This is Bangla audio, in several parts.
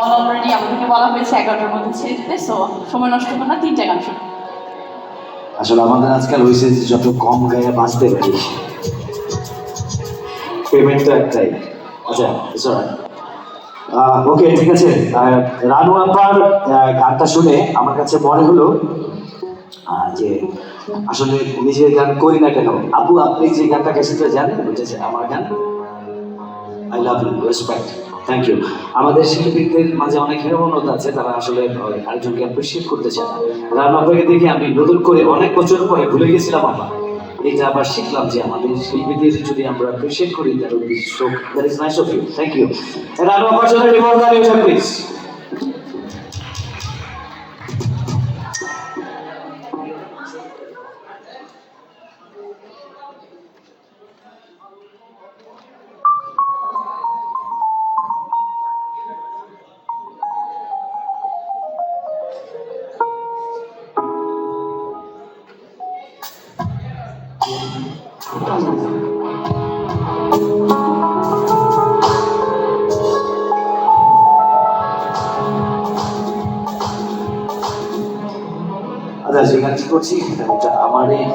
অলরেডি আমাদেরকে বলা হয়েছে এগারোটার মধ্যে ছেড়ে দিতে সো সময় নষ্ট করো না, তিনটা গান শুনো আসলে আমাদের আজকাল হয়েছে যে যত কম গায়ে বাঁচতে পারি পেমেন্ট তো একটাই। আচ্ছা ওকে ঠিক আছে। রানু আপার গানটা শুনে আমার কাছে মনে হলো যে আসলে নিজের গান করি না কেন, আপু, আপনি যে গানটা গেছেন জানেন, ওইটা যে আমার গান। I love you respect thank you আমাদের শিল্পীদের মাঝে অনেক হিরোমনত আছে, তারা আসলে আরেকজনকে অ্যাপ্রিসিয়েট করতে চায় না। রান আপাকে দেখে আমি নতুন করে অনেক বছর পরে ভুলে গেছিলাম আমরা। এটা আবার শিখলাম যে আমাদের শিল্পীদের যদি আমরা অ্যাপ্রিসিয়েট করি that will be that is nice of you thank you run আপনার জন্য প্লিজ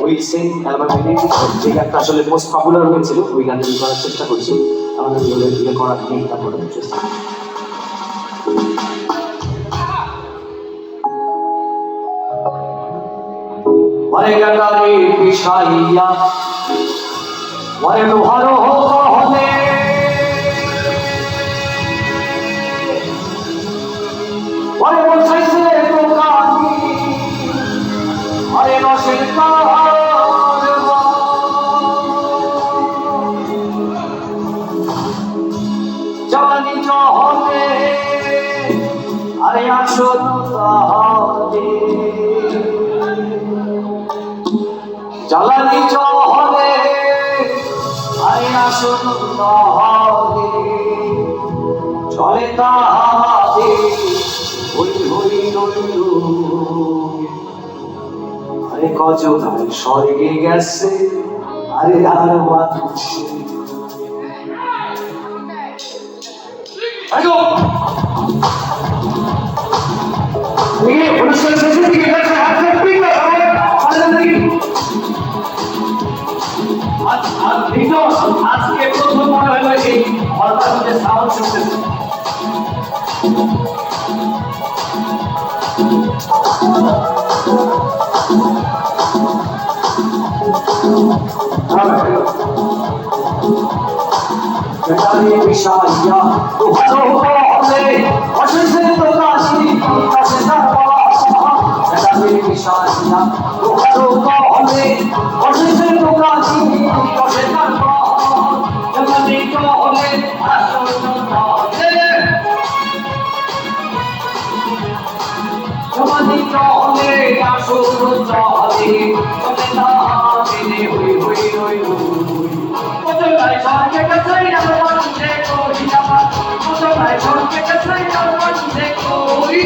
ওই সেম অ্যালবামে যে গানটা আসলে মোস্ট পপুলার হয়েছিল, ওই গানটা করার চেষ্টা করছি। আমাদের দিকে করার নেই করার চেষ্টা মরে গাড়ি পিছাইয়া মরে লোহারো হলে জানি চহলে আরে আসল তাহলে। জ্বালানি চহলে আরে আসল তাহলে। চলে তাহাতে হই হই রইল। আরে কজন স্বর্গে গেছে আরে আর মানুষ আজকে প্রথম মনে সাউন্ড শুনতেছে বেটারি বিষাইয়া তোহারো হলে অশেষে প্রকাশী কাছে যাবা বেটারি বিষাইয়া তোহারো হলে অশেষে প্রকাশী হলে আসল হলে জগতে হলে আসল চলে চলে না মেনে হই হই হই হই কোথায় সরকে কাছাই আমার মনে করি আমার কোথায় সরকে কাছাই আমার মনে করি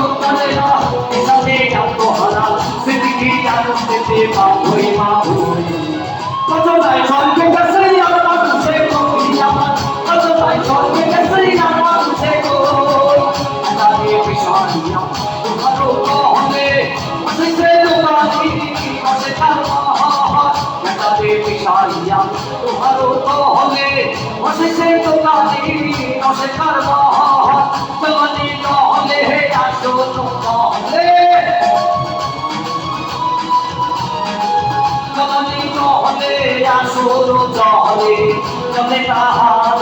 সন্তানেরা এখানে আত্মহারা সেদিকে আনন্দ পেতে পাবই মা কত তাই সঙ্গে কাছে আমার খুশে কবি আমার কত তাই সঙ্গে কাছে আমার খুশে কবি তারে বিষাদিয়া তোমারও কহনে আসিছে তোমারি হে আসো জলে জলে তাহারে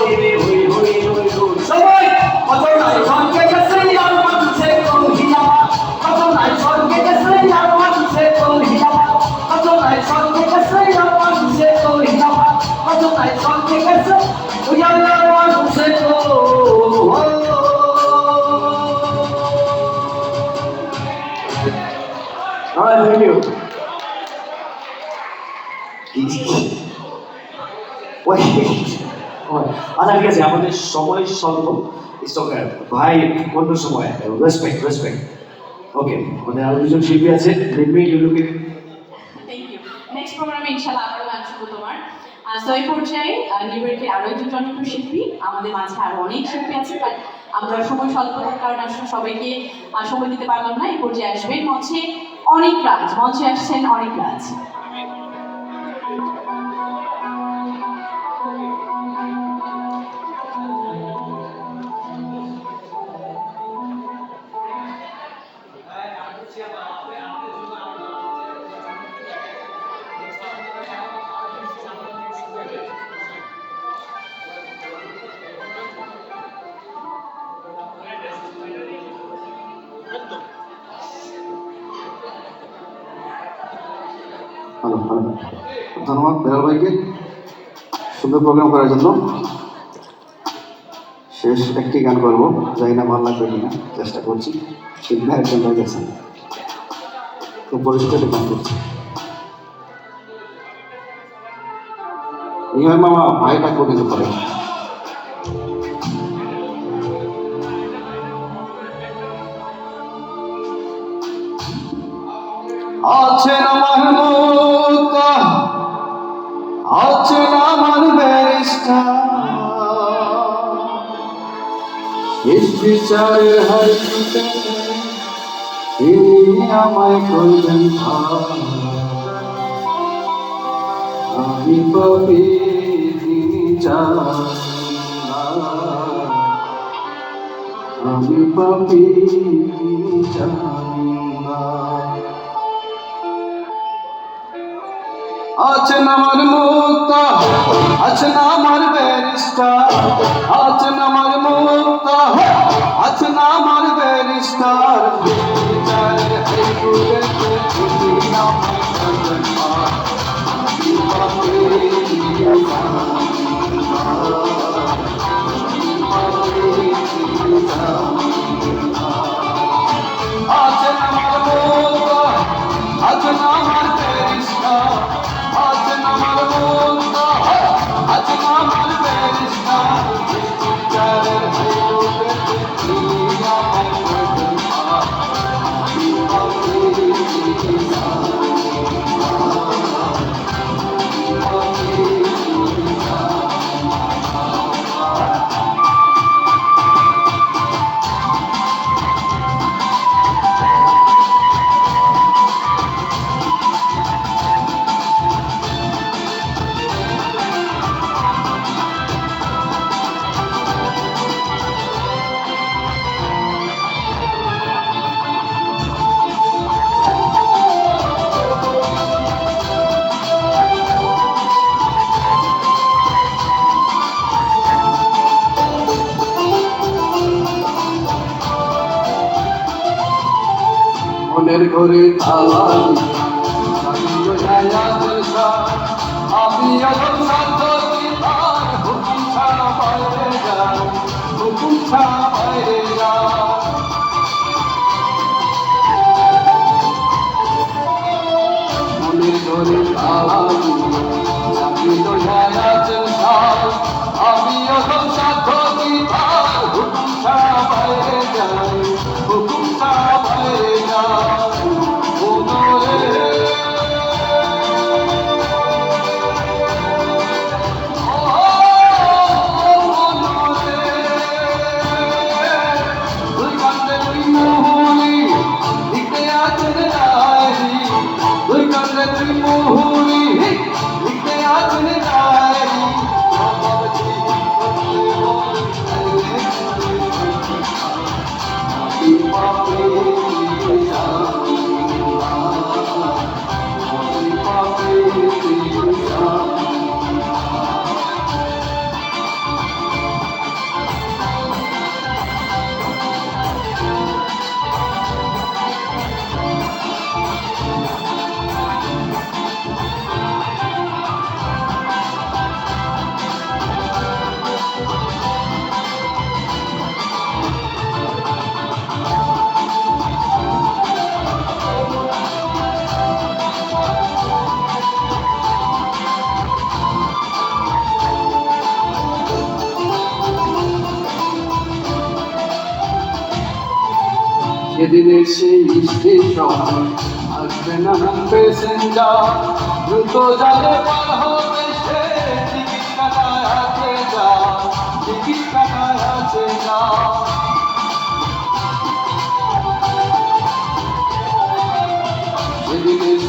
আমাদের সময় স্বল্প। ভাই, অন্য সময়। রেসপেক্ট রেসপেক্ট ওকে আমাদের আরও দুজন শিল্পী আছে। জনপ্রিয় শিল্পী। আমাদের মাঝে আরও অনেক শিল্পী আছে আমরা সময় স্বল্পতার কারণে আসলে সবাইকে সময় দিতে পারলাম না। এই পর্যায়ে আসবেন মঞ্চে অনেক রাজ। মঞ্চে আসছেন অনেক রাজ। ভালো ভালো। ধন্যবাদ বেলাল ভাইকে। সুন্দর প্রোগ্রাম করার জন্য। শেষ একটি গান করব। যাই না ভালো লাগবে কিনা, চেষ্টা করছি। শিল্পী একজন ভাই গেছেন খুব পরিষ্কার গান করছি ইমাম মামা, ভাইটা করে দিতে শেষ বিচারের হাইতে তিনি আমায় করবেন ভার। আমি পাবি তিনি আমি পাবি তিনি জানি আছেন আমার মুক্তা আছেন আমার ব্যারিস্টার আছেন আমার মুক্তা আছেন আমার ব্যারিস্টার। Thank হাইকোর্টে ঘরে তালা আমি তো আছেন সাল আমি হুকুম ছাড়া বাইরে যাই। সেদিনের সেই স্টেশন আসবে না প্যাসেঞ্জার। দ্রুত যাবে পার হবে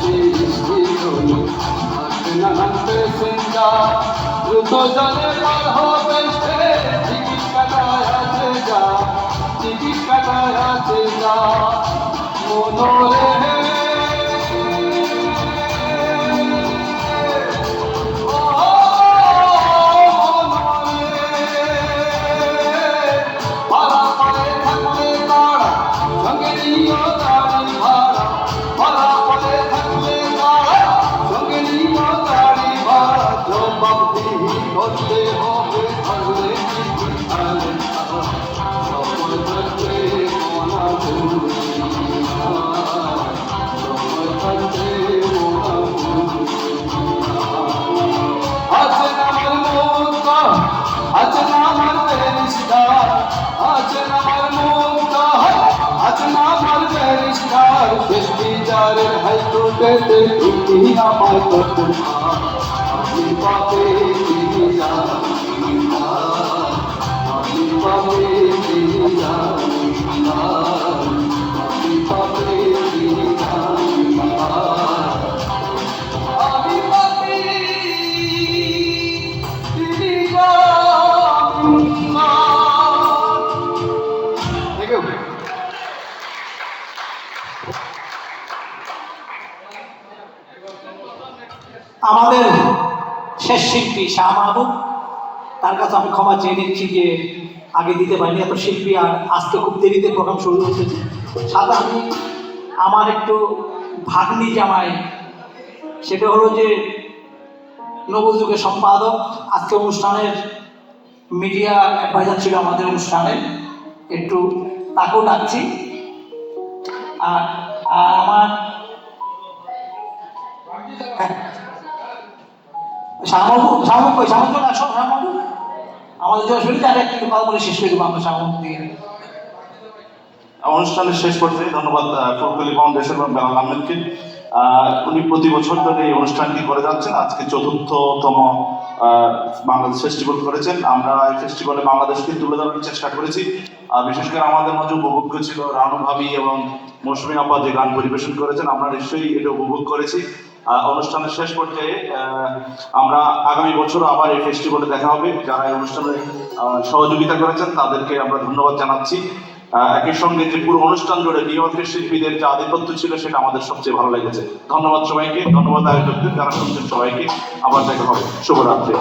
সেই স্টেশন আসবে না প্যাসেঞ্জার। দ্রুত যাবে কাটায় যা মনোরে ফেরিস্তা শেষ বিচারের হাইকোর্টেতে তুমি আমার কত আমি পাবে তিনি জানি না আমি পাবে তিনি জানি না আমাদের শেষ শিল্পী শাহ মাহবুব। তার কাছে আমি ক্ষমা চেয়ে নিচ্ছি যে আগে দিতে পারিনি। এত শিল্পী আর আজকে খুব দেরিতে প্রোগ্রাম শুরু হচ্ছে সাথে আমি আমার একটু ভাগ্নি জামাই, সেটা হলো যে নবযুগের সম্পাদক। আজকে অনুষ্ঠানের মিডিয়া অ্যাডভাইজার ছিল আমাদের অনুষ্ঠানে। একটু তাকেও ডাকছি। আর আমার অনুষ্ঠানের শেষ পর্যায়ে ধন্যবাদ ফুলকলি ফাউন্ডেশন এবং বেলাল আহমেদকে। উনি প্রতি বছর ধরে এই অনুষ্ঠানটি করে যাচ্ছেন। আজকে চতুর্থতম বাংলাদেশ ফেস্টিভ্যাল করেছেন। আমরা এই ফেস্টিভ্যালে বাংলাদেশকে তুলে ধরার চেষ্টা করেছি। আর বিশেষ করে আমাদের মাঝে উপভোগ্য ছিল রানু ভাবি এবং মৌসুমী আপা যে গান পরিবেশন করেছেন, আমরা নিশ্চয়ই এটা উপভোগ করেছি। অনুষ্ঠানের শেষ পর্যায়ে আমরা আগামী বছর আবার এই ফেস্টিভ্যালে দেখা হবে। যারা এই অনুষ্ঠানে সহযোগিতা করেছেন, তাদেরকে আমরা ধন্যবাদ জানাচ্ছি। একই সঙ্গে যে পুরো অনুষ্ঠান জুড়ে নিউ শিল্পীদের যে আধিপত্য ছিল, সেটা আমাদের সবচেয়ে ভালো লেগেছে। ধন্যবাদ সবাইকে। ধন্যবাদ আয়োজকদের, যারা শুনছেন সবাইকে। আবার দেখা হবে। শুভরাত্রি।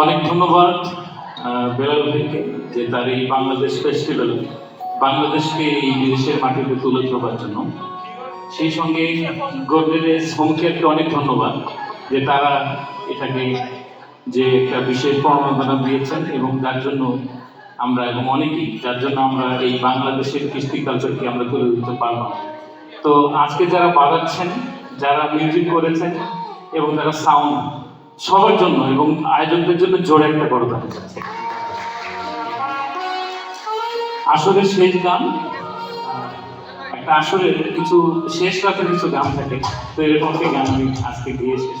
অনেক ধন্যবাদ বেলাল ভাইকে, যে তার এই বাংলাদেশ ফেস্টিভ্যাল বাংলাদেশকে এই বিদেশের মাটিতে তুলে ধরবার জন্য। সেই সঙ্গে গোদরেজ হোম অনেক ধন্যবাদ, যে তারা এটাকে যে একটা বিশেষ প্রণোদনা দিয়েছেন এবং যার জন্য আমরা এবং অনেকেই, যার জন্য আমরা এই বাংলাদেশের কৃষ্টি কালচারকে আমরা তুলে দিতে পারলাম। তো আজকে যারা বাজাচ্ছেন, যারা মিউজিক করেছেন এবং যারা সাউন্ড সবার জন্য এবং আয়োজকদের জন্য জোরে একটা বড় দান আসলে শেষ গান একটা আসলে কিছু শেষ রাতের কিছু গান থাকে, তো এরকম একটা গান আমি আজকে দিয়ে শেষ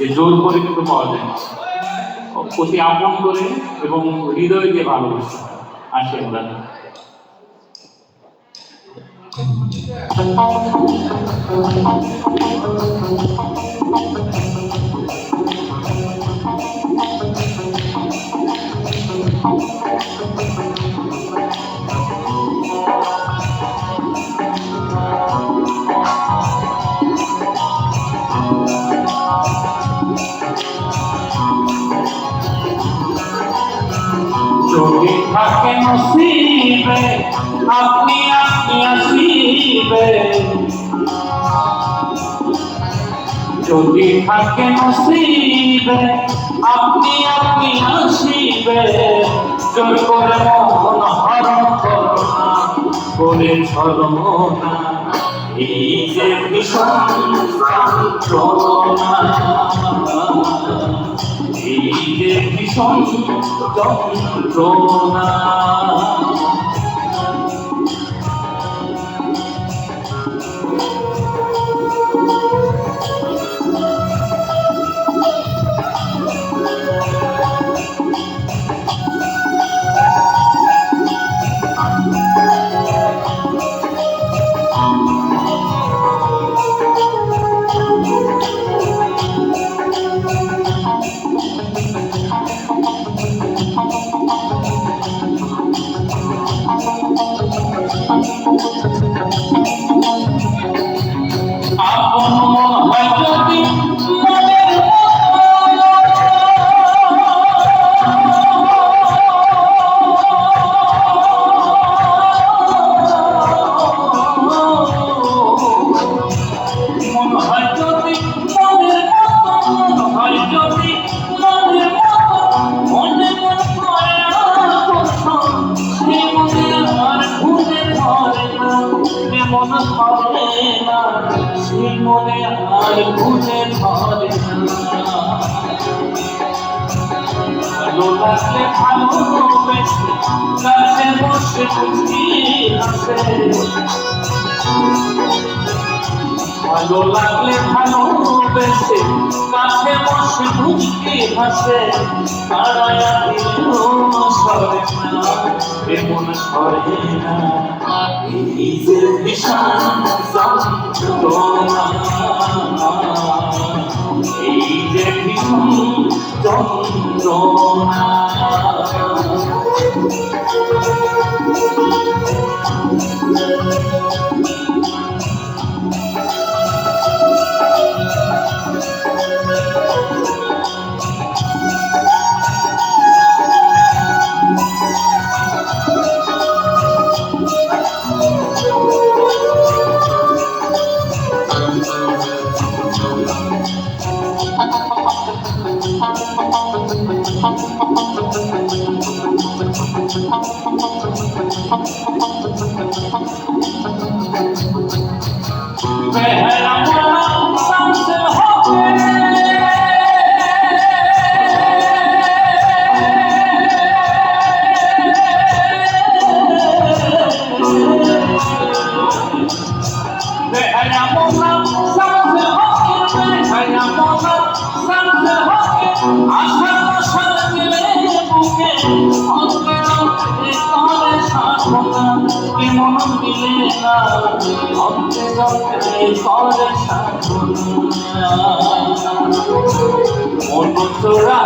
যে জোর করে কিন্তু পাওয়া যায় না। অতি আপন করে এবং হৃদয় দিয়ে ভালোবাসে। আসে আমরা। যদি নসিবে আপনি আপনি আসিবে। যদি থাকে নসিবে, আপনি আপনি আসিবে। জোর করে মন হরণ করোনা করে ছলনা এই যে ভীষণ যন্ত্রণা ভীষণ যন্ত্রণা বুঝি আসে ভালো লাগলে ভালোবেসে কাছে বসে বুঝি হাসে তারায়া দিলেও সরে না। এমন সরে না। এই যে যন্ত্রণা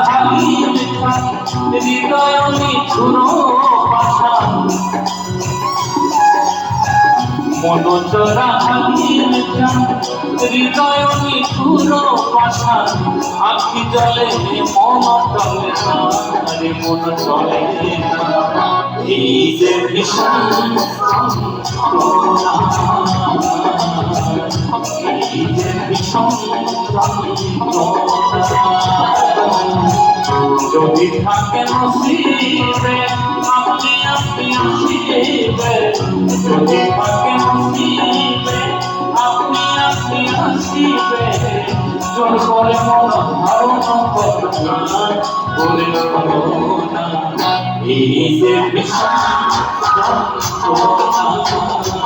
হারিয়ে হৃদয় নিঠুর ভাষা মন চোরা হারিয়ে হৃদয় নিঠুর ভাষা আখি জলে মন চলে না রে মন চলে না এই যে ভীষণ এই যে ভীষণ। যদি থাকে নসিবে, আপনি আপনি আসিবে। যদি থাকে নসিবে, আপনি আপনি আসিবে। জোর করে মন ধারণ করনা করে করোনা এই যে বিশ্বাস